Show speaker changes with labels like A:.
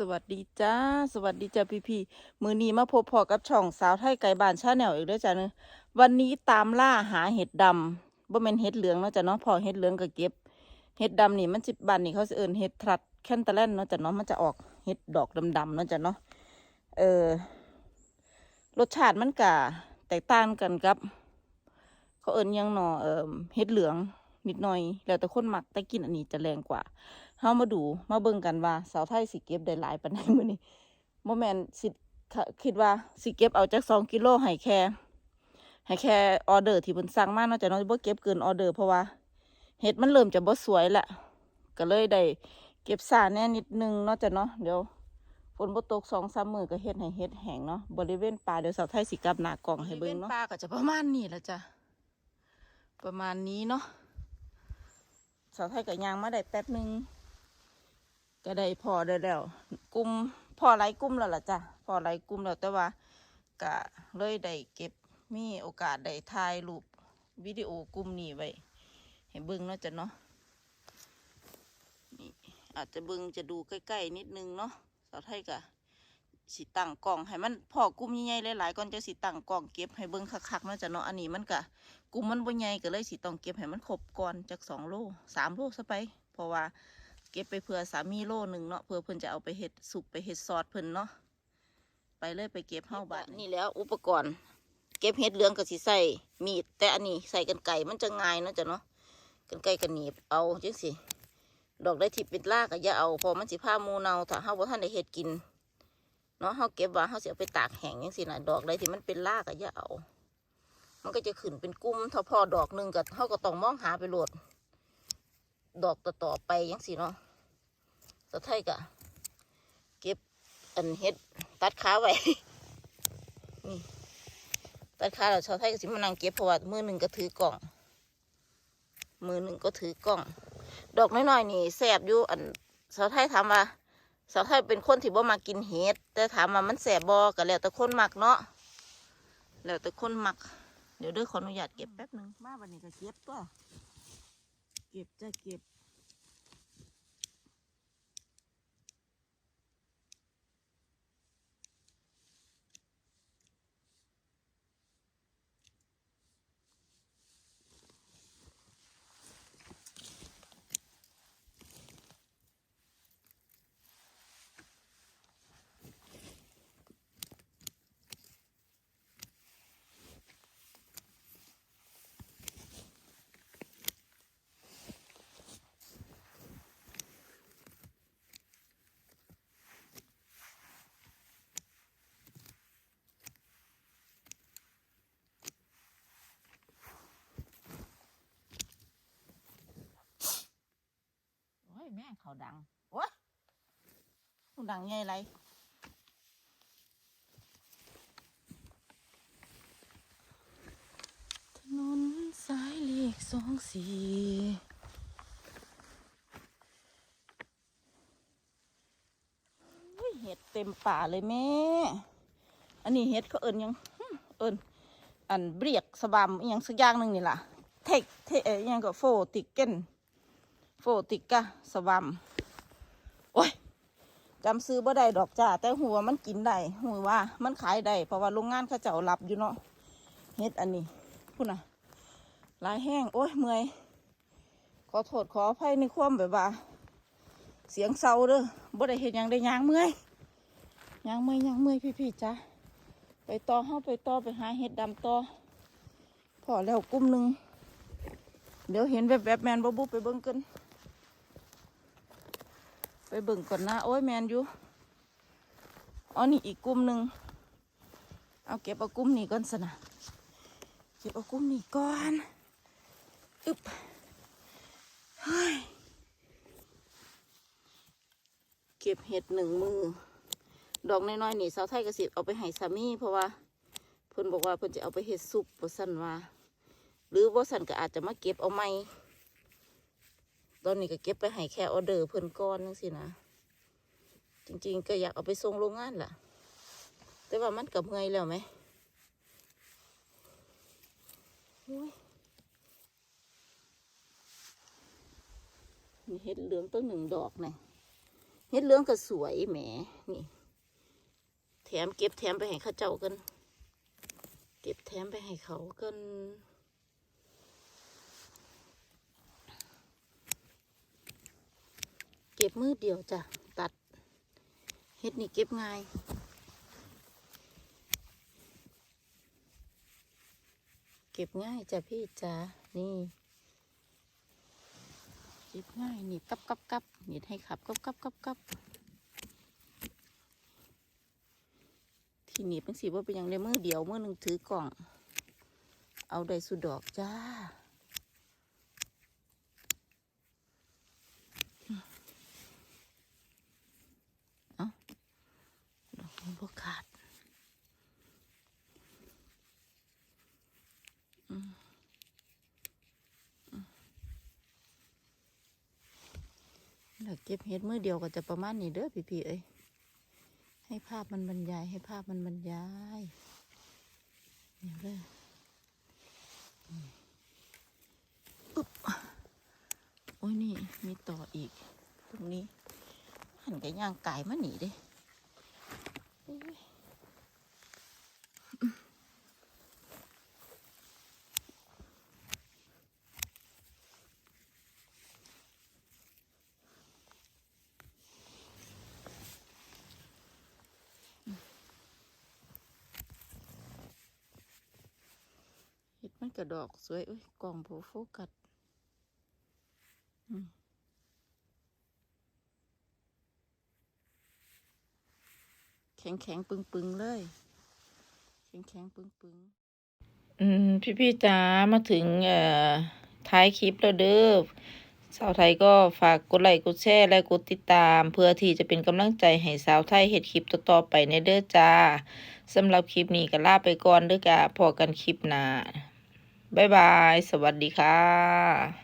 A: สวัสดีจ้า สวัสดีจ้าพี่พี่มือนี้มาพบพอกับช่องสาวไทยไก่บ้านชาแนลอีกแล้วจ้าเนอะวันนี้ตามล่าหาเห็ดดำบ่แม่นเห็ดเหลืองเนาะจ้ะเนาะพอเห็ดเหลืองก็เก็บ เห็ดดำนี่มันสิบ้านนี่เขาเอิ้นเห็ดทรัดแคนตาแลนเนาะจ้ะเนาะมันจะออกเห็ดดอกดำๆเนาะจ้ะเนาะเออรสชาติมันก็แตกต่างกันกับ เขาเอิ้นยังเนาะเอ่อเห็ดเหลือง นิดหน่อย แล้วแต่คนมักแต่กินอันนี้จะแรงกว่าเฮามาดูมาเบิ่งกันว่าสาวไทยสิเก็บได้หลายปานใดมื้อนี้บ่แม่นสิคิดว่าสิเก็บเอาจาก2กิโลให้แค่ให้แค่ออเดอร์ที่เพิ่นสั่งมาเนาะจ้ะเนาะบ่เก็บเกินออเดอร์เพราะว่าเห็ดมันเริ่มจะบ่สวยละก็เลยได้เก็บซ่าแน่นิดนึงเนาะจ้ะเนาะเดี๋ยวฝนบ่ตก2-3มื้อก็เฮ็ดให้เห็ดแห้งเนาะบริเวณป่าเดี๋ยวสาวไทยสิกลับหน้ากล้องให้เบิ่งเนาะป่าก็จะประมาณนี้ละจ้ะประมาณนี้เนาะ สาวไทยก็ย่างมาได้แป๊บหนึงก็ได้พอได้แล้วกลุ่มพอหลายกลุ่มแล้วล่ะจ้ะพอหลายกลุ่มแล้วแต่ว่าก็เลยได้เก็บมีโอกาสได้ถ่ายรูปวิดีโอกลุ่มนี้ไว้ให้เบิ่งเนาะจ้ะเนาะนี่อาจจะเบิ่งจะดูใกล้ๆนิดนึงเนาะสาวไทยก็ สิตั้งกล้องให้มันพอกลุ่มใหญ่ๆหลายๆก่อนจะสิตั้งกล้องเก็บให้เบิ่งคักๆเนจะเนาะอันนี้มันก็กลุ่มมันบ่ใหญ่ก็เลยสิต้องเก็บให้มันครบก่อนจากสองโลสามโลซะไป เพราะว่าเก็บไปเผื่อสามีโลหนึ่งเนาะเผื่อเพิ่นจะเอาไปเห็ดสุกไปเห็ดซอสเพิ่นเนาะไปเลยไปเก็บเฮาบาดนี่แล้วอุปกรณ์ เก็บเห็ดเหลืองกับสิใส่มีดแต่อันนี้ใส่กันไก่มันจะง่ายเนาะจ้ะเนาะกันไก่กันหนีบเอาจังสิดอกได้ที่เป็นลากก็อย่าเอาพอมันสิผ้ามูเนาถ้าเฮาบ่ทันได้เห็ดกิน นาะเฮาเก็บว่าเฮาสิเอาไปตากแห้งจังสินะดอกใดที่มันเป็นลากก็อย่าเอา มันก็จะขึ้นเป็นกุ้มถ้าพอดอกหนึ่งก็เฮาก็ต้องมองหาไปโหลด ดอกต่อๆไปจังสิเนาะสะไทยกะ เก็บอันเฮ็ดตัดขาไว้นี่ตัดขาแล้วชาวไทยก็สิมานั่งเก็บเพราะว่ามือหนึ่งก็ถือกล่อง มือหนึ่งก็ถือกล่อง ดอกน้อยๆนี่แสบอยู่อันสาวไทยถามว่า สาวไทยเป็นคนที่บ่มากินเห็ดแต่ถามว่ามันแสบบ่ก็แล้วแต่คนมักเนาะแล้วแต่คนมัก เดี๋ยวเด้อขออนุญาตเก็บแป๊บหนึ่งมาวันนี้ก็เก็บตัวเก็บจะเก็บ เขาดังโอ้ยเขาดังไงไรถนนสายเลขสองสี่เห็ดเต็มป่าเลยแม่ อันนี้เห็ดเขาเอิญยัง เอิญอันเบียกสบามยังสักอย่างหนึ่งนี่ล่ะ เทคเทยหยังก็โฟติกเก้น โฟติกะสวัมโอ้ยจำซื้อบ่ได้ดอกจ้าแต่หัวมันกินได้หัวว่ามันขายได้เพราะว่าโรงงานเขาเจ้ารับอยู่เนาะเฮ็ดอันนี้พูดนะลายแห้งโอ้ยเมื่อยขอโทษขออภัยในความแบบว่า เสียงเศร้าเด้อบ่ได้เห็นยังได้ยางเมื่อยยางเมื่อยยางเมื่อยพี่ๆจ้าไปต่อเฮาไปต่อไปหาเห็ดดำต่อพอแล้วกลุ่มหนึ่งเดี๋ยวเห็นแบบแบบๆแมนบ๊บุไปเบิ่งกัน เบิ่งก่อนนะโอ้ยแมนอยู่อ๋อนี่อีกกลุ่มหนึ่งเอาเก็บเอากลุ่มนี้ก่อนสนะเก็บเอากลุ่มนี้ก่อนอึบเฮ้ยเก็บเห็ดหนึ่งมือ ดอกน้อยๆนี่สาวไทยกระสิเอาไปให้สามีเพราะว่าเพิ่นบอกว่าเพิ่นจะเอาไปเห็ดซุปว่สั่นว่า หรือว่าสันก็อาจจะมาเก็บเอาไม่ ตอนนี้ก็เก็บไปให้แค่ออเดอร์เพิ่นก้อนนึงสินะ จริง ๆ ก็อยากเอาไปส่งโรงงานล่ะ แต่ว่ามันกับเงยแล้วไหมโอ้ยมีเห็ดเหลืองตั้งหนึ่งดอกนี่ยเฮ็ดเหลืองก็สวยแหม นี่ แถมเก็บแถมไปให้ข้าเจ้ากัน เก็บแถมไปให้เขากัน ก็บมือเดียวจ้ะ ตัด เฮ็ดนี่เก็บง่าย เก็บง่ายจ้ะพี่จ๋านี่ เก็บง่ายนี่กับกับกับนี่ให้ขับกับกับกับกับที่หนีบเป็นสีว่าเป็นอย่างในมือเดียวมือหนึ่งถือกล่อง เอาได้สุดดอกจ้าดอกมันบ่ขาดอืมอืมแล้ว เก็บเห็ดมือเดียวก็จะประมาณนี้เด้อพี่ๆเอ้ยให้ภาพมันบรรยายให้ภาพมันบรรยายนี่เด้อปุ๊บโอ้ยนี่มีต่ออีก ตรงนี้หันกระย่างไก่มาหนีเด้โอ้ยเห็ดมัน กระดอกสวยอุ้ยกล่องโพโฟกัสแข็งแข็งปึงปึงเลย แข็งแข็งปึงปึงอืม พี่พี่ๆจ๋ามาถึงเอ่อท้ายคลิปแล้วเด้อสาวไทยก็ฝากกดไลค์กดแชร์และกดติดตาม เพื่อที่จะเป็นกำลังใจให้สาวไทยเฮ็ดคลิปต่อๆไปในเด้อจ้าสำหรับคลิปนี้ก็ลาไปก่อนเด้อกะพอกันคลิปหน้า บ๊ายบาย สวัสดีค่ะ